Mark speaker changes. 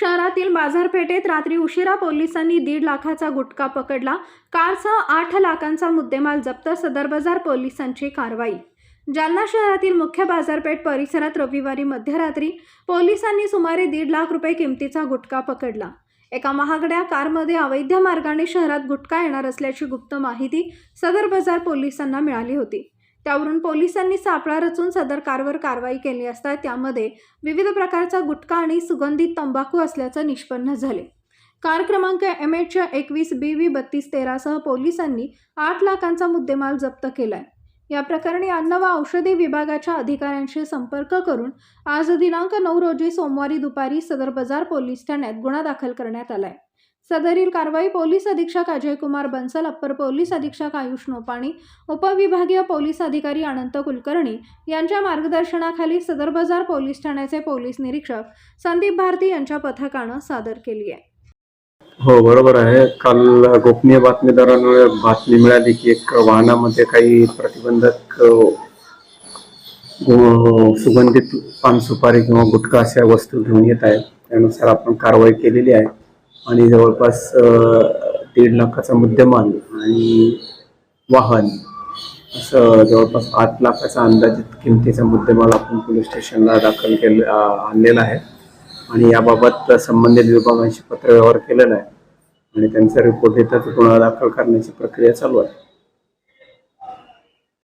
Speaker 1: शहरातील बाजारपेठेत रात्री उशिरा पोलिसांनी दीड लाखाचा गुटखा पकडला. कारसह आठ लाखांचा मुद्देमाल जप्त सदर बाजार पोलिसांची कारवाई. जालना शहरातील मुख्य बाजारपेठ परिसरात रविवारी मध्यरात्री पोलिसांनी सुमारे दीड लाख रुपये किमतीचा गुटखा पकडला. एका महागड्या कारमध्ये अवैध मार्गाने शहरात गुटखा येणार असल्याची गुप्त माहिती सदर बाजार पोलिसांना मिळाली होती. त्यावरून पोलिसांनी सापळा रचून सदर कारवर कारवाई केली असता त्यामध्ये विविध प्रकारचा गुटखा आणि सुगंधित तंबाखू असल्याचं निष्पन्न झाले. कार क्रमांक एम एच एकवीस बी व्ही बत्तीस तेरासह पोलिसांनी आठ लाखांचा मुद्देमाल जप्त केलाय. या प्रकरणी अन्न व औषधी विभागाच्या अधिकाऱ्यांशी संपर्क करून आज दिनांक नऊ रोजी सोमवारी दुपारी सदर बाजार पोलीस ठाण्यात गुन्हा दाखल करण्यात आलाय. सदरील कारवाई पोलीस अधीक्षक अजय कुमार बन्सल अप्पर पोलीस अधीक्षक आयुष नोपाणी उपविभागीय पोलीस अधिकारी अनंत कुलकर्णी यांच्या मार्गदर्शनाखाली सदर बाजार पोलीस ठाण्याचे पोलीस निरीक्षक संदीप भारती यांच्या पथकानं सादर केली आहे.
Speaker 2: हो बरोबर आहे. काल गोपनीय बातमीदारांमुळे बातमी मिळाली की एक वाहनामध्ये काही प्रतिबंधक सुगंधित पान सुपारी किंवा गुटखा अशा वस्तू घेऊन येत आहेत. त्यानुसार आपण कारवाई केलेली आहे. आणि जवळपास दीड लाखाचा मुद्देमाल आणि वाहन असं जवळपास आठ लाखाचा अंदाजित किमतीचा मुद्देमाल आपण पोलीस स्टेशनला दाखल केले आणलेला आहे. आणि याबाबत संबंधित विभागांशी पत्रव्यवहार केलेला आहे. आणि त्यांचा रिपोर्ट येतात गुन्हा दाखल करण्याची प्रक्रिया चालू आहे.